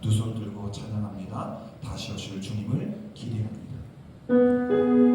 두 손 들고 찬양합니다. 다시 오실 주님을 기대합니다.